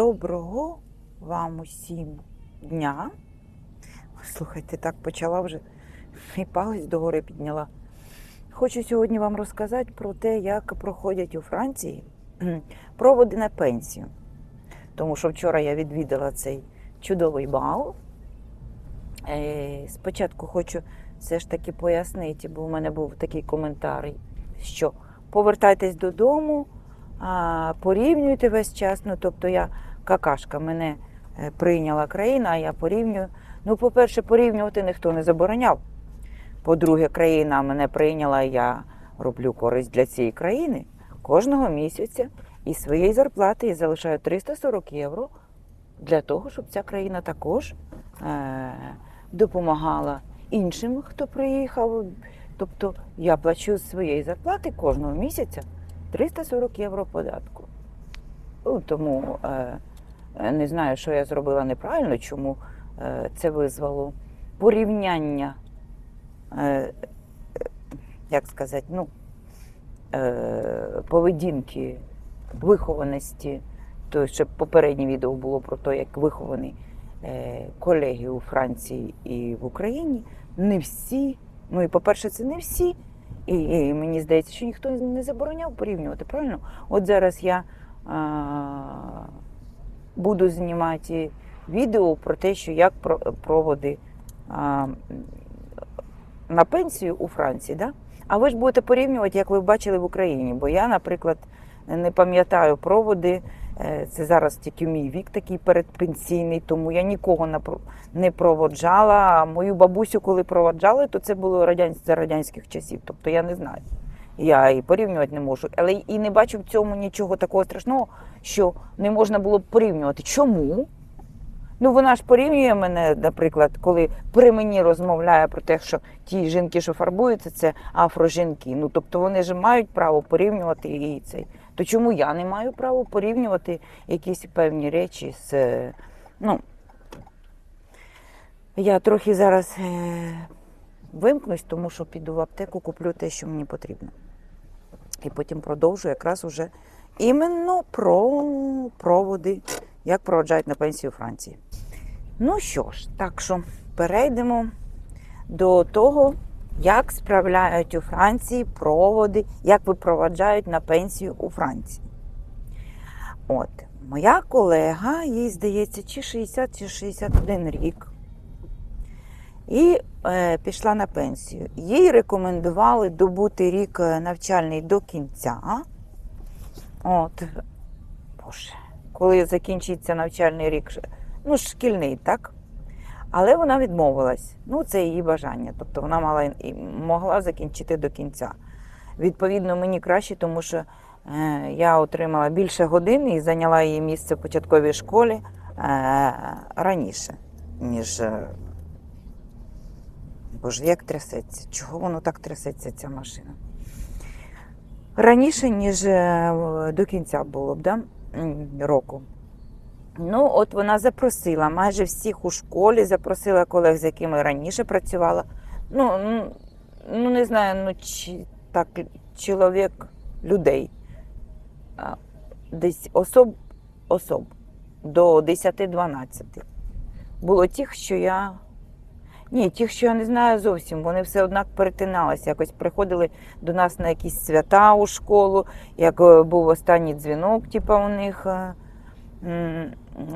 Доброго вам усім дня. Слухайте, так почала вже і палець догори підняла. Хочу сьогодні вам розказати про те, як проходять у Франції проводи на пенсію. Тому що вчора я відвідала цей чудовий бал. Е, Спочатку хочу все ж таки пояснити, бо у мене був такий коментар, що повертайтесь додому, порівнюйте весь час. Ну, тобто я какашка, мене е, прийняла країна, а я порівнюю. Ну, по-перше, порівнювати ніхто не забороняв. По-друге, країна мене прийняла, я роблю користь для цієї країни кожного місяця із своєї зарплати я залишаю 340 євро для того, щоб ця країна також е- допомагала іншим, хто приїхав. Тобто я плачу з своєї зарплати кожного місяця 340 євро податку. Ну, тому е, не знаю, що я зробила неправильно, чому е, це визвало порівняння, е, е, як сказати, ну, е, поведінки, вихованості. То ще попереднє відео було про те, як виховані е, колеги у Франції і в Україні. Не всі, ну і по-перше, це не всі. І, і мені здається, що ніхто не забороняв порівнювати, правильно? От зараз я а, буду знімати відео про те, що як про- проводи а, на пенсію у Франції. Да? А ви ж будете порівнювати, як ви бачили в Україні. Бо я, наприклад, не пам'ятаю проводи. Е, Це зараз тільки мій вік такий передпенсійний, тому я нікого не проводжала. Мою бабусю, коли проводжали, то це було за радянських часів. Тобто я не знаю. Я і порівнювати не можу. Але і не бачу в цьому нічого такого страшного, що не можна було порівнювати. Чому? Ну, вона ж порівнює мене, наприклад, коли при мені розмовляє про те, що ті жінки, що фарбуються, це афрожінки. Ну, тобто вони ж мають право порівнювати її цей. То чому я не маю права порівнювати якісь певні речі з. е, Ну, я трохи зараз е, вимкнусь, тому що піду в аптеку, куплю те, що мені потрібно. І потім продовжу якраз уже іменно про проводи, як проводжають на пенсію у Франції. Ну що ж, так що перейдемо до того, як справляють у Франції проводи, як випроваджають на пенсію у Франції. От, моя колега, їй здається, чи 60, чи 61 рік. І е, пішла на пенсію. Їй рекомендували добути рік е, навчальний до кінця. От, Боже, коли закінчиться навчальний рік, ну, шкільний, так? Але вона відмовилась. Ну, це її бажання. Тобто вона мала і могла закінчити до кінця. Відповідно, мені краще, тому що е, я отримала більше годин і зайняла її місце в початковій школі е, раніше, ніж. е, Боже, як трясеться? Чого воно так трясеться, ця машина? Раніше, ніж е, до кінця було б, да? року. Ну, от вона запросила майже всіх у школі, запросила колег, з якими раніше працювала. Ну, ну, не знаю, ну чи так чоловік людей. Десь особ, особ до 10-12. Було тих, що я. Ні, тих, що я не знаю зовсім, вони все однак перетиналися. Якось приходили до нас на якісь свята у школу, як е, був останній дзвінок, типу, у них. е,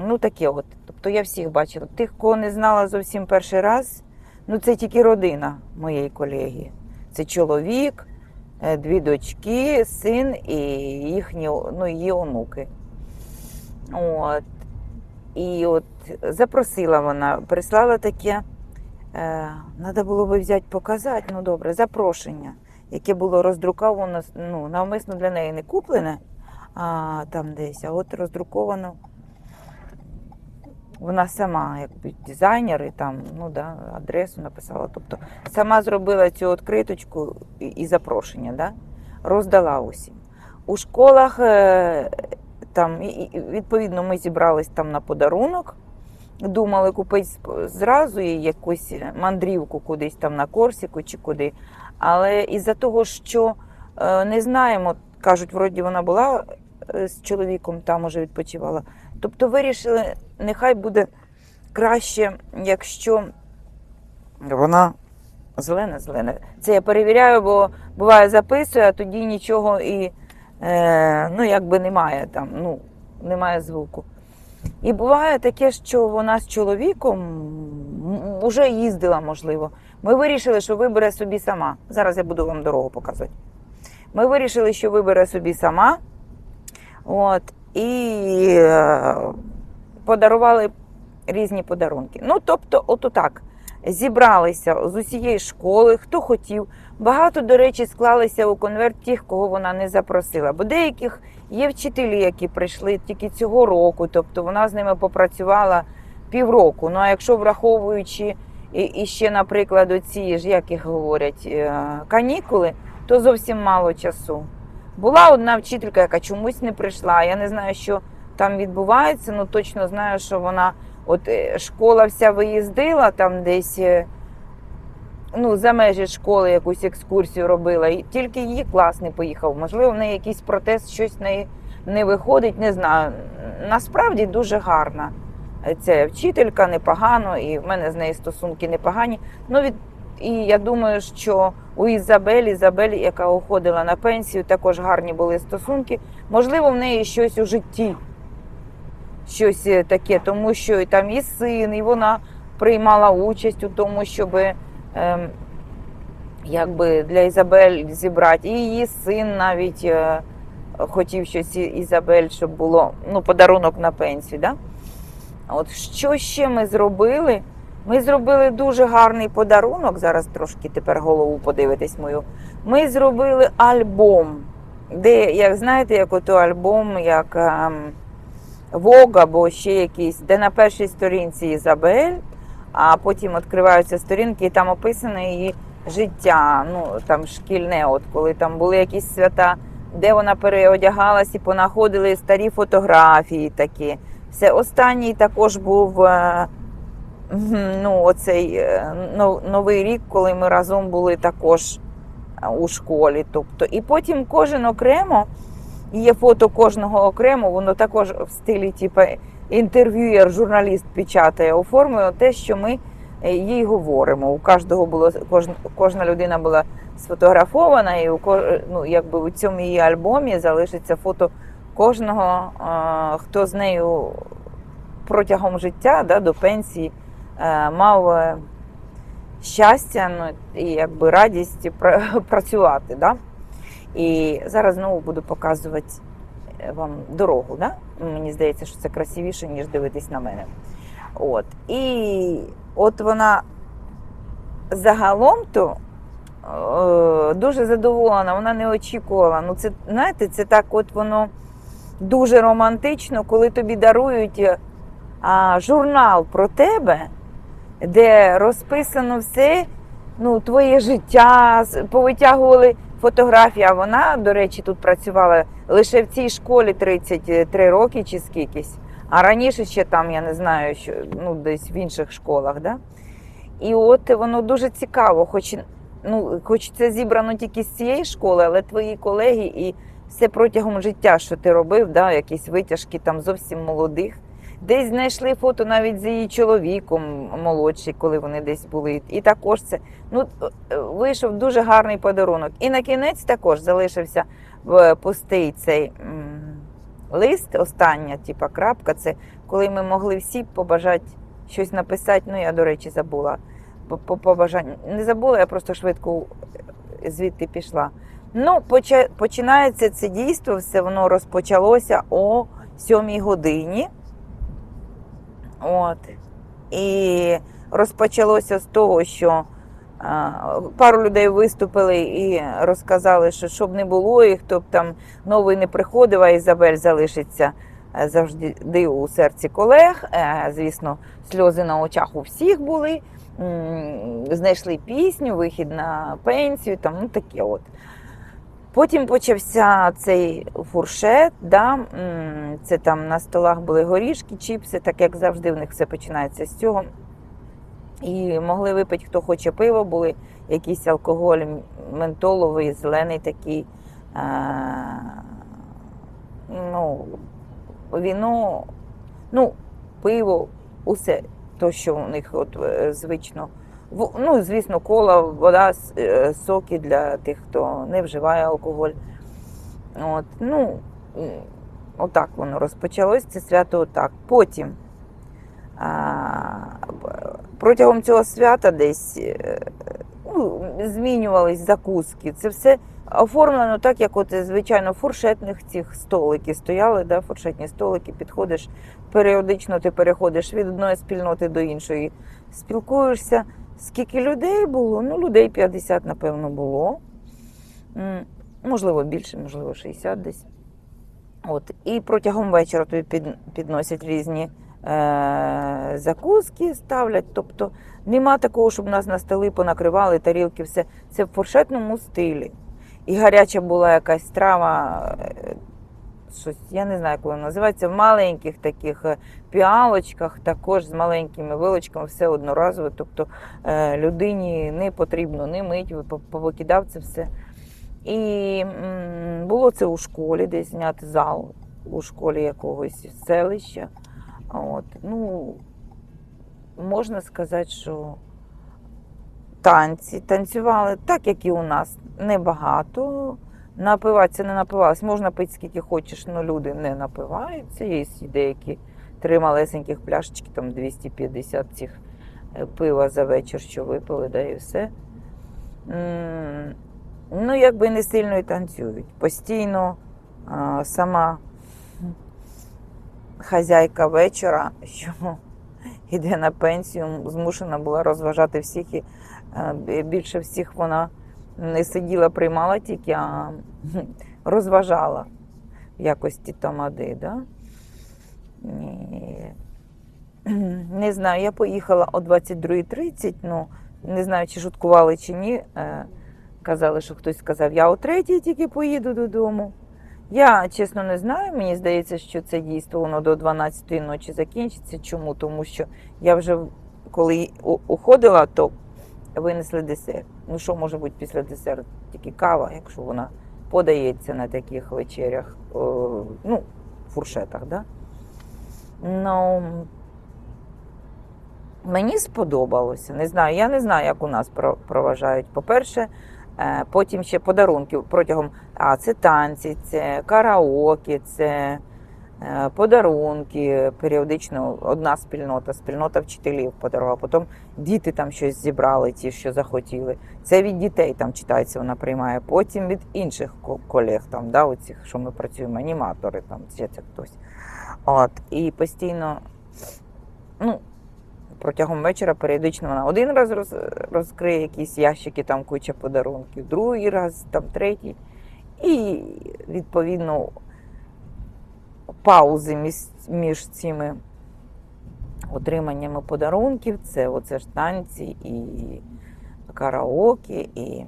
Ну, таке от. Тобто я всіх бачила. Тих, кого не знала зовсім перший раз, ну це тільки родина моєї колеги. Це чоловік, е, дві дочки, син і їхні ну, її онуки. От. І от запросила вона, прислала таке, треба було би взяти показати, ну добре, запрошення, яке було роздруковано, ну, навмисно для неї не куплене, а там десь, а от роздруковано. Вона сама, якби дизайнер, і там, ну да, адресу написала. Тобто сама зробила цю відкриточку і, і запрошення, да? роздала усім. У школах е, там, і- і, відповідно, ми зібрались там на подарунок. Думали купити зразу якусь мандрівку кудись там на Корсику чи куди. Але із-за того, що е, не знаємо, кажуть, вроді вона була е, з чоловіком там уже відпочивала. Тобто вирішили, нехай буде краще, якщо вона зелена, зелена. Це я перевіряю, бо буває записую, а тоді нічого і е, ну, якби немає там, ну, немає звуку. І буває таке, що вона з чоловіком вже їздила, можливо. Ми вирішили, що вибере собі сама. Зараз я буду вам дорогу показувати. Ми вирішили, що вибере собі сама. От, і е, подарували різні подарунки. Ну, тобто, от так. Зібралися з усієї школи, хто хотів. Багато, до речі, склалися у конверт тих, кого вона не запросила. Бо деяких є вчителі, які прийшли тільки цього року, тобто вона з ними попрацювала півроку. Ну а якщо враховуючи і, і ще, наприклад, оці ж, як їх говорять, е, канікули, то зовсім мало часу. Була одна вчителька, яка чомусь не прийшла. Я не знаю, що там відбувається, але точно знаю, що вона от е, школа вся виїздила там десь. Ну, за межі школи якусь екскурсію робила, і тільки її клас не поїхав. Можливо, в неї якийсь протест, щось в неї не виходить, не знаю. Насправді дуже гарна. Ця вчителька непогано, і в мене з нею стосунки непогані. Ну, від... І я думаю, що у Ізабель, Ізабель, яка уходила на пенсію, також гарні були стосунки. Можливо, в неї щось у житті, щось е, таке, тому що і там і син, і вона приймала участь у тому, щоб ем, якби для Ізабель зібрати. І її син навіть е, хотів щось Ізабель, щоб було ну, подарунок на пенсію. Да? От що ще ми зробили? Ми зробили дуже гарний подарунок. Зараз трошки тепер голову подивитись мою. Ми зробили альбом, де, як знаєте, як ото альбом, як ем, Vogue або ще якийсь, де на першій сторінці Ізабель, а потім відкриваються сторінки, і там описане її життя. Ну там шкільне, от коли там були якісь свята, де вона переодягалась і понаходили старі фотографії такі. Все останній також був е, ну, оцей е, новий рік, коли ми разом були також е, у школі. Тобто, і потім кожен окремо, є фото кожного окремо, воно також в стилі, типу, інтерв'юєр, журналіст печатає, оформлено те, що ми е, їй говоримо. У кожного було кожна, людина була сфотографована, і у ну, якби у цьому її альбомі залишиться фото кожного, е, хто з нею протягом життя да, до пенсії е, мав щастя ну, і якби радість працювати. Да? І зараз знову буду показувати вам дорогу. Да? Мені здається, що це красивіше, ніж дивитись на мене. От. І от вона загалом то е, дуже задоволена, вона не очікувала. Ну, це, знаєте, це так от воно дуже романтично, коли тобі дарують е, а, журнал про тебе, де розписано все, ну, твоє життя, повитягували фотографії. А вона, до речі, тут працювала лише в цій школі 33 роки чи скількись. А раніше ще там, я не знаю, що ну, десь в інших школах. Да? І от воно дуже цікаво, хоч, ну, хоч це зібрано тільки з цієї школи, але твої колеги і все протягом життя, що ти робив, да, якісь витяжки там зовсім молодих. Десь знайшли фото навіть з її чоловіком молодший, коли вони десь були. І також це ну, е, вийшов дуже гарний подарунок. І на кінець також залишився пустий цей лист, остання, типа крапка. Це коли ми могли всі побажати щось написати. Ну, я, до речі, забула. Не забула, я просто швидко звідти пішла. Ну, починається це дійство, все воно розпочалося о 7 годині. От. І розпочалося з того, що пару людей виступили і розказали, що щоб не було, і хто б там новий не приходив, а Ізабель залишиться е, завжди у серці колег. Е, Звісно, сльози на очах у всіх були. Знайшли пісню, вихід на пенсію, там ну таке от. Потім почався цей фуршет, да? це там на столах були горішки, чіпси, так як завжди в них все починається з цього. І могли випити, хто хоче пиво, були якийсь алкоголь ментоловий, зелений такий. е, ну, віно, ну, пиво, усе то, що у них от, е, звично. Ну, звісно, кола, вода, е, соки для тих, хто не вживає алкоголь. От, ну, отак воно розпочалось, це свято отак. Потім а, протягом цього свята десь е, ну, змінювались закуски. Це все оформлено так, як от, звичайно, фуршетних цих столики стояли, да, фуршетні столики, підходиш, періодично ти переходиш від одної спільноти до іншої, спілкуєшся. Скільки людей було? Ну, людей 50, напевно, було. Можливо, більше, можливо, 60 десь. От. І протягом вечора тобі підносять різні закуски, ставлять. Тобто нема такого, щоб нас на столи понакривали, тарілки, все. Це в фуршетному стилі. І гаряча була якась страва, е, щось, я не знаю, як воно називається, в маленьких таких е, піалочках, також з маленькими вилочками, все одноразове. Тобто е, людині не потрібно не мить, повикидав це все. І було це у школі, десь зняти зал у школі якогось селища. От, ну, можна сказати, що танці танцювали так, як і у нас, небагато. Напиватися не напивалась. Можна пити скільки хочеш, але люди не напиваються. Є деякі три малесеньких пляшечки, там 250 цих е, пива за вечір, що випили, да і все. Ну, якби не сильно і танцюють. Постійно а, сама хазяйка вечора, що йде на пенсію, змушена була розважати всіх. І е, більше всіх вона не сиділа, приймала тільки, а розважала в якості тамади. Да? І, Не знаю, я поїхала о 22.30, ну не знаю, чи шуткували, чи ні. Е, Казали, що хтось сказав, я о третій тільки поїду додому. Я чесно не знаю. Мені здається, що це дійство воно до 12-ї ночі закінчиться. Чому? Тому що я вже коли уходила, то винесли десерт. Ну що може бути після десерту? Тільки кава, якщо вона подається на таких вечерях, о, ну, фуршетах, да? Ну, мені сподобалося. Не знаю, я не знаю, як у нас проважають. По-перше, е, потім ще подарунки протягом. А, це танці, це караоке, це е, подарунки. Періодично одна спільнота, спільнота вчителів подарувала. Потім діти там щось зібрали, ті, що захотіли. Це від дітей там читається, вона приймає. Потім від інших колег, там, да, оцих, що ми працюємо, аніматори, там, це хтось. От, і постійно, ну, протягом вечора періодично вона один раз роз, розкриє якісь ящики, там куча подарунків, другий раз, там третій. І відповідно паузи між, між цими отриманнями подарунків це оце ж танці і караоке, і.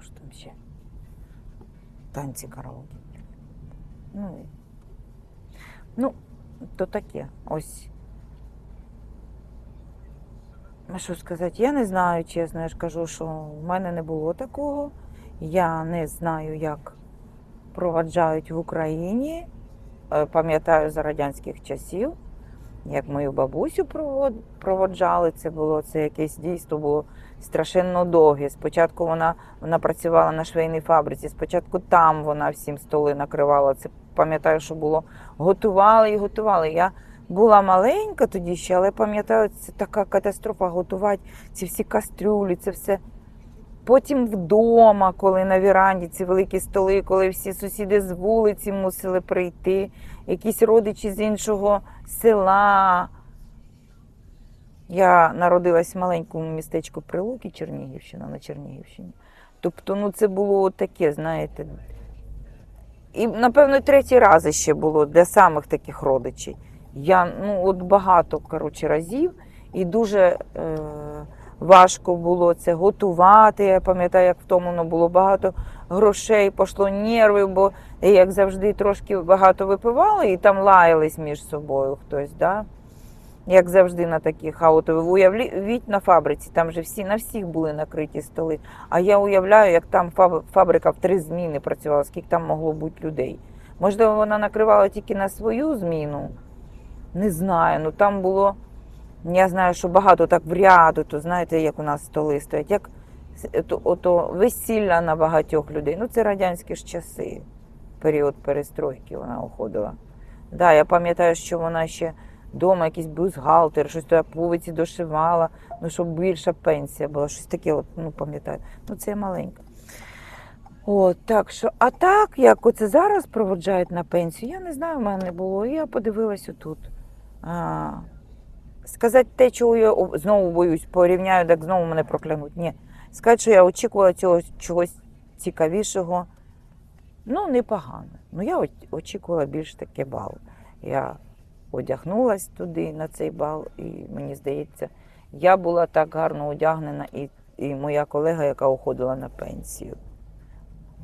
Що там ще? Танці караоке. Ну, ну, то таке. Ось. Що сказати? Я не знаю, чесно. Я ж кажу, що в мене не було такого. Я не знаю, як проваджають в Україні. Е, Пам'ятаю за радянських часів, як мою бабусю проводжали. Це було це якесь дійство було страшенно довге. Спочатку вона, вона працювала на швейній фабриці, спочатку там вона всім столи накривала. Це пам'ятаю, що було готували і готували. Я була маленька тоді ще, але пам'ятаю, це така катастрофа готувати ці всі кастрюлі, це все. Потім вдома, коли на віранді ці великі столи, коли всі сусіди з вулиці мусили прийти, якісь родичі з іншого села. Я народилась в маленькому містечку Прилуки, Чернігівщина на Чернігівщині. Тобто, ну це було таке, знаєте. І, напевно, третій раз ще було для самих таких родичів. Я ну, от багато коротше, разів і дуже е, важко було це готувати. Я пам'ятаю, як в тому ну, було багато грошей, пішло нерви, бо як завжди трошки багато випивали і там лаялись між собою хтось. Да? Як завжди на таких. А от уявіть на фабриці, там же всі на всіх були накриті столи. А я уявляю, як там фабрика в три зміни працювала, скільки там могло бути людей. Можливо, вона накривала тільки на свою зміну. Не знаю. Ну там було. Я знаю, що багато так в ряду, то знаєте, як у нас столи стоять, як то, ото весілля на багатьох людей. Ну, це радянські ж часи, період перестройки вона уходила. Да, я пам'ятаю, що вона ще вдома якийсь бюстгальтер, щось туди пувиці дошивала, ну, щоб більша пенсія була, щось таке, от, ну, пам'ятаю. Ну, це маленька. От, так що, а так, як оце зараз проводжають на пенсію, я не знаю, в мене не було. Я подивилась отут. А, сказати те, чого я знову боюсь, порівняю, так знову мене проклянуть. Ні. Сказати, що я очікувала цього чогось цікавішого. Ну, непогано. Ну, я очікувала більш таке бал. Я одягнулась туди на цей бал, і мені здається, я була так гарно одягнена, і, і моя колега, яка уходила на пенсію.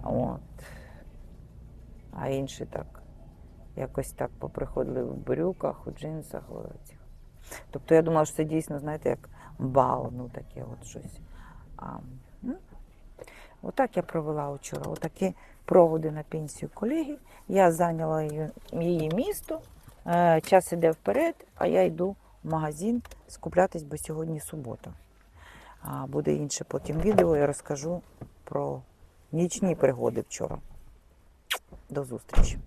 От. А інші так, якось так поприходили в брюках, у джинсах. у. Тобто я думала, що це дійсно, знаєте, як бал, ну таке от щось. А, ну, отак я провела вчора. Отакі проводи на пенсію колеги. Я зайняла її місто. Е, час іде вперед, а я йду в магазин скуплятись, бо сьогодні субота. Буде інше потім відео, я розкажу про нічні пригоди вчора. До зустрічі.